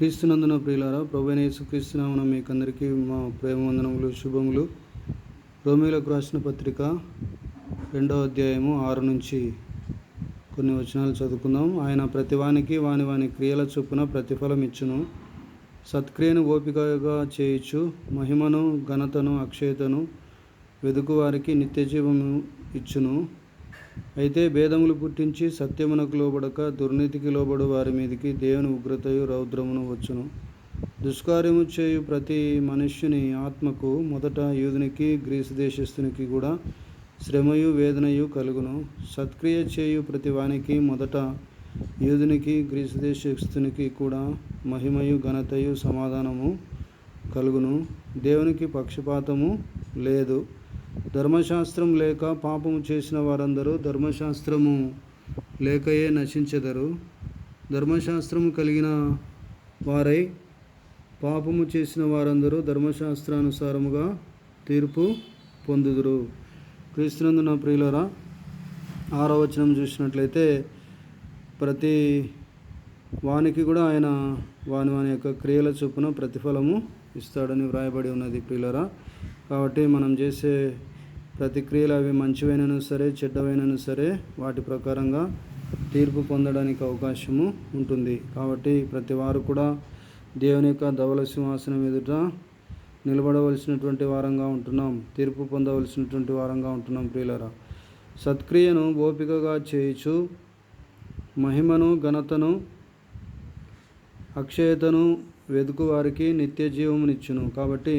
క్రీస్తునందున ప్రియులారా ప్రభువైన యేసుక్రీస్తునామన మీకందరికీ మా ప్రేమ వందనములు శుభములు. రోమిలకు రాసిన పత్రిక రెండవ అధ్యాయము ఆరు నుంచి కొన్ని వచనాలు చదువుకుందాం. ఆయన ప్రతివానికి వాని వాని క్రియల చొప్పున ప్రతిఫలం ఇచ్చును సత్క్రియను ఓపికగా చేయుచు మహిమను ఘనతను అక్షయతను వెదుకువారికి నిత్యజీవము ఇచ్చును. అయితే భేదములు పుట్టించి సత్యమునకు లోబడక దుర్నీతికి లోబడు వారి మీదికి దేవుని ఉగ్రతయు రౌద్రమును వచ్చును. దుష్కార్యము చేయు ప్రతి మనుష్యుని ఆత్మకు మొదట యూదునికి గ్రీసు దేశస్థునికి కూడా శ్రమయు వేదనయు కలుగును. సత్క్రియ చేయు ప్రతి వానికి మొదట యూదునికి గ్రీసు దేశస్థునికి కూడా మహిమయు ఘనతయు సమాధానము కలుగును. దేవునికి పక్షపాతము లేదు. ధర్మశాస్త్రం లేక పాపము చేసిన వారందరూ ధర్మశాస్త్రము లేకయే నశించెదరు. ధర్మశాస్త్రము కలిగిన వారై పాపము చేసిన వారందరూ ధర్మశాస్త్రానుసారముగా తీర్పు పొందుదురు. క్రీస్తునందున ప్రియులరా ఆరో వచనం చూసినట్లయితే ప్రతి వానికి కూడా ఆయన వాని వాని యొక్క క్రియల చొప్పున ప్రతిఫలము ఇస్తాడని వ్రాయబడి ఉన్నది ప్రియులరా. కాబట్టి మనం చేసే ప్రతిక్రియలు అవి మంచివైనను సరే చెడ్డవైనను సరే వాటి ప్రకారంగా తీర్పు పొందడానికి అవకాశము ఉంటుంది. కాబట్టి ప్రతి వారు కూడా దేవుని యొక్క ధవల సింహాసనం ఎదుట నిలబడవలసినటువంటి వారంగా ఉంటున్నాం. తీర్పు పొందవలసినటువంటి వారంగా ఉంటున్నాం ప్రియులరా. సత్క్రియను ఓపికగా చేయుచు మహిమను ఘనతను అక్షయతను వెతుకు వారికి నిత్య జీవమునిచ్చును కాబట్టి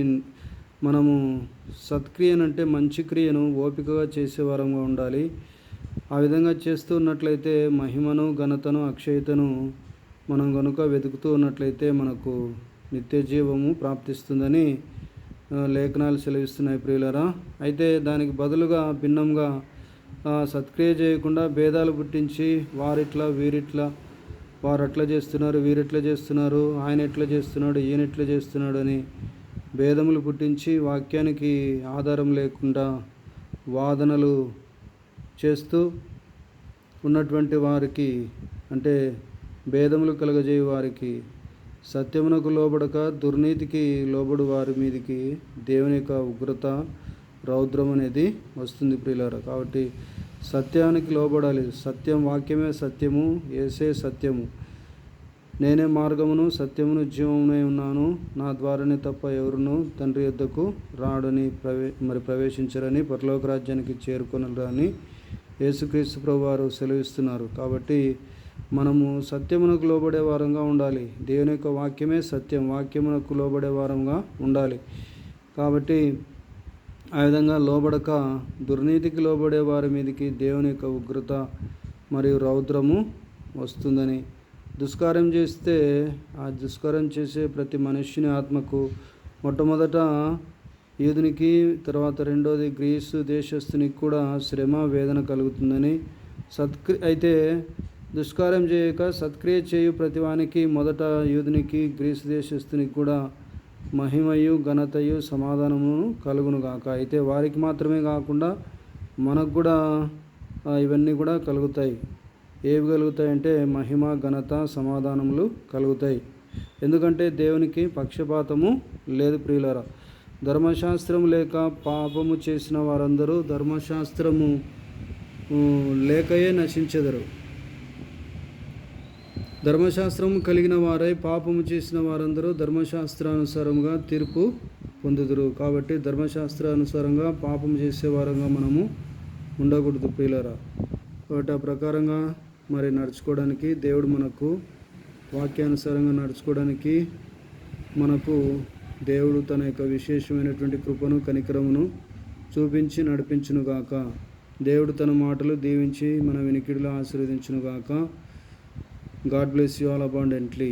మనము సత్క్రియనంటే మంచి క్రియను ఓపికగా చేసేవారంగా ఉండాలి. ఆ విధంగా చేస్తూ ఉన్నట్లయితే మహిమను ఘనతను అక్షయతను మనం కనుక వెతుకుతూ ఉన్నట్లయితే మనకు నిత్య జీవము ప్రాప్తిస్తుందని లేఖనాలు సెలవిస్తున్నాయి ప్రియులరా. అయితే దానికి బదులుగా భిన్నంగా సత్క్రియ చేయకుండా భేదాలు పుట్టించి వారిట్లా వీరిట్లా వారు అట్లా చేస్తున్నారు వీరిట్లా చేస్తున్నారు ఆయన ఎట్లా చేస్తున్నాడు ఈయన ఎట్లా చేస్తున్నాడు అని భేదములు పుట్టించి వాక్యానికి ఆధారం లేకుండా వాదనలు చేస్తూ ఉన్నటువంటి వారికి అంటే భేదములు కలగజేయు వారికి సత్యమునకు లోబడక దుర్నీతికి లోబడు వారి మీదికి దేవుని యొక్క ఉగ్రత రౌద్రం అనేది వస్తుంది ప్రియులారా. కాబట్టి సత్యానికి లోబడాలి. సత్యం వాక్యమే సత్యము ఏసే సత్యము. నేనే మార్గమును సత్యమును జీవమునే ఉన్నాను. నా ద్వారానే తప్ప ఎవరును తండ్రి యొద్దకు రాడని ప్రవే మరి ప్రవేశించరని పరలోక రాజ్యానికి చేరుకొనరని యేసుక్రీస్తు ప్రభు వారు సెలవిస్తున్నారు. కాబట్టి మనము సత్యమునకు లోబడే వారంగా ఉండాలి. దేవుని యొక్క వాక్యమే సత్యం. వాక్యమునకు లోబడే వారంగా ఉండాలి. కాబట్టి ఆ విధంగా లోబడక దుర్నీతికి లోబడే వారి మీదకి దేవుని యొక్క ఉగ్రత మరియు రౌద్రము వస్తుందని దుష్కార్యం చేస్తే ఆ దుష్కార్యం చేసే ప్రతి మనుష్యుని ఆత్మకు మొట్టమొదట యూదునికి తర్వాత రెండోది గ్రీసు దేశస్థునికి కూడా శ్రమ వేదన కలుగుతుందని సత్క్రి అయితే దుష్కార్యం చేయక సత్క్రియ చేయు ప్రతివానికి మొదట యూదునికి గ్రీసు దేశస్థునికి కూడా మహిమయు ఘనతయు సమాధానము కలుగును గాక. అయితే వారికి మాత్రమే కాకుండా మనకు కూడా ఇవన్నీ కూడా కలుగుతాయి. ఏవి కలుగుతాయంటే మహిమ ఘనత సమాధానములు కలుగుతాయి. ఎందుకంటే దేవునికి పక్షపాతము లేదు ప్రియులరా. ధర్మశాస్త్రం లేక పాపము చేసిన వారందరూ ధర్మశాస్త్రము లేకయే నశించెదరు. ధర్మశాస్త్రము కలిగిన వారై పాపము చేసిన వారందరూ ధర్మశాస్త్రానుసారంగా తీర్పు పొందుదురు. కాబట్టి ధర్మశాస్త్రానుసారంగా పాపం చేసే వారంగా మనము ఉండకూడదు ప్రియులరా. కాబట్టి ఆ ప్రకారంగా మరి నడుచుకోవడానికి దేవుడు మనకు వాక్యానుసారంగా నడుచుకోవడానికి మనకు దేవుడు తన యొక్క విశేషమైనటువంటి కృపను కనికరమును చూపించి నడిపించును గాక దేవుడు తన మాటలు దీవించి మన వినికిడిలో ఆశీర్వదించును గాక God bless you all abundantly.